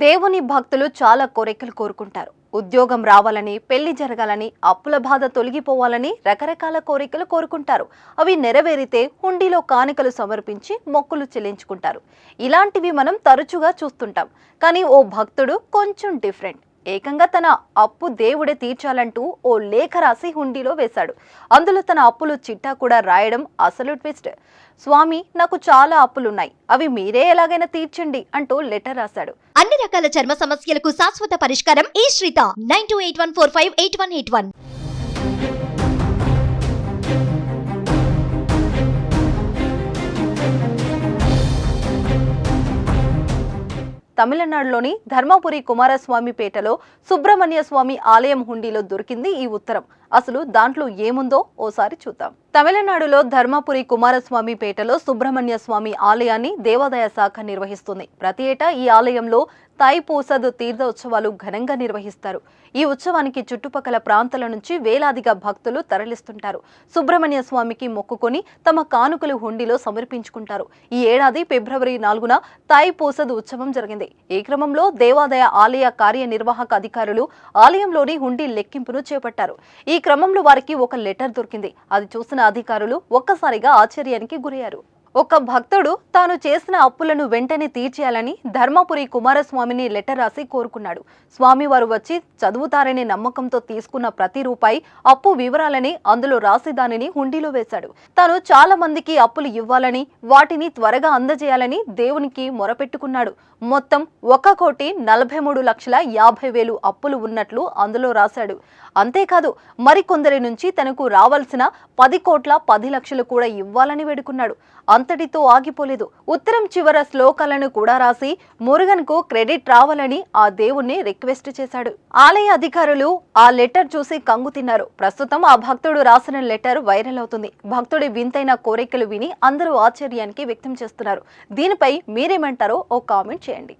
దేవుని భక్తులు చాలా కోరికలు కోరుకుంటారు. ఉద్యోగం రావాలని పెళ్ళి జరగాలని అప్పుల బాధ తొలగిపోవాలని రకరకాల కోరికలు కోరుకుంటారు. అవి నెరవేరితే హుండీలో కానుకలు సమర్పించి మొక్కులు చెల్లించుకుంటారు. ఇలాంటివి మనం తరచుగా చూస్తుంటాం. కానీ ఓ భక్తుడు కొంచెం డిఫరెంట్. ఏకంగా తన అప్పు దేవుడే తీర్చాలంటూ ఓ లేఖ రాసి హుండీలో వేశాడు. అందులో తన అప్పులు చిట్టా కూడా రాయడం అసలు ట్విస్ట్. స్వామి నాకు చాలా అప్పులున్నాయి. అవి మీరే ఎలాగైనా తీర్చండి అంటూ లెటర్ రాశాడు. అన్ని రకాల చర్మ సమస్యలకు శాశ్వత పరిష్కారం ఈ Sritha. Nine two eight one four five eight one eight one. తమిళనాడులోని ధర్మపురి కుమారస్వామి పేటలో సుబ్రహ్మణ్య స్వామి ఆలయం హుండీలో దొరికింది ఈ ఉత్తరం. అసలు దాంట్లో ఏముందో ఓసారి చూద్దాం. తమిళనాడులో ధర్మపురి కుమారస్వామి పేటలో సుబ్రహ్మణ్య స్వామి ఆలయాన్ని దేవాదాయ శాఖ నిర్వహిస్తుంది. ప్రతి ఏటా ఈ ఆలయంలో తాయిపూసద్ తీర్థ ఉత్సవాలు ఘనంగా నిర్వహిస్తారు. ఈ ఉత్సవానికి చుట్టుపక్కల ప్రాంతాల నుంచి వేలాదిగా భక్తులు తరలిస్తుంటారు. సుబ్రహ్మణ్య స్వామికి మొక్కుకొని తమ కానుకలు హుండీలో సమర్పించుకుంటారు. ఈ ఏడాది ఫిబ్రవరి నాలుగున తాయిపూసద్ ఉత్సవం జరిగింది. ఈ క్రమంలో దేవాదాయ ఆలయ కార్యనిర్వాహక అధికారులు ఆలయంలోని హుండీ లెక్కింపును చేపట్టారు. ఈ క్రమంలో వారికి ఒక లెటర్ దొరికింది. అది చూసిన అధికారులు ఒక్కసారిగా ఆశ్చర్యానికి గురయ్యారు. ఒక భక్తుడు తాను చేసిన అప్పులను వెంటనే తీర్చేయాలని ధర్మపురి కుమారస్వామిని లెటర్ రాసి కోరుకున్నాడు. స్వామివారు వచ్చి చదువుతారనే నమ్మకంతో తీసుకున్న ప్రతి రూపాయి అప్పు వివరాలని అందులో రాసి దానిని హుండీలో వేశాడు. తాను చాలా మందికి అప్పులు ఇవ్వాలని వాటిని త్వరగా అందజేయాలని దేవునికి మొరపెట్టుకున్నాడు. మొత్తం ఒక కోటి నలభై మూడు లక్షల యాభై వేలు అప్పులు ఉన్నట్లు అందులో రాశాడు. అంతేకాదు మరికొందరి నుంచి తనకు రావాల్సిన పది కోట్ల పది లక్షలు కూడా ఇవ్వాలని వేడుకున్నాడు. అంతటితో ఆగిపోలేదు. ఉత్తరం చివర శ్లోకాలను కూడా రాసి మురుగన్కు క్రెడిట్ రావాలని ఆ దేవుణ్ణి రిక్వెస్ట్ చేశాడు. ఆలయ అధికారులు ఆ లెటర్ చూసి కంగు తిన్నారు. ప్రస్తుతం ఆ భక్తుడు రాసిన లెటర్ వైరల్ అవుతుంది. భక్తుడి వింతైన కోరికలు విని అందరూ ఆశ్చర్యానికి వ్యక్తం చేస్తున్నారు. దీనిపై మీరేమంటారో ఓ కామెంట్ చేయండి.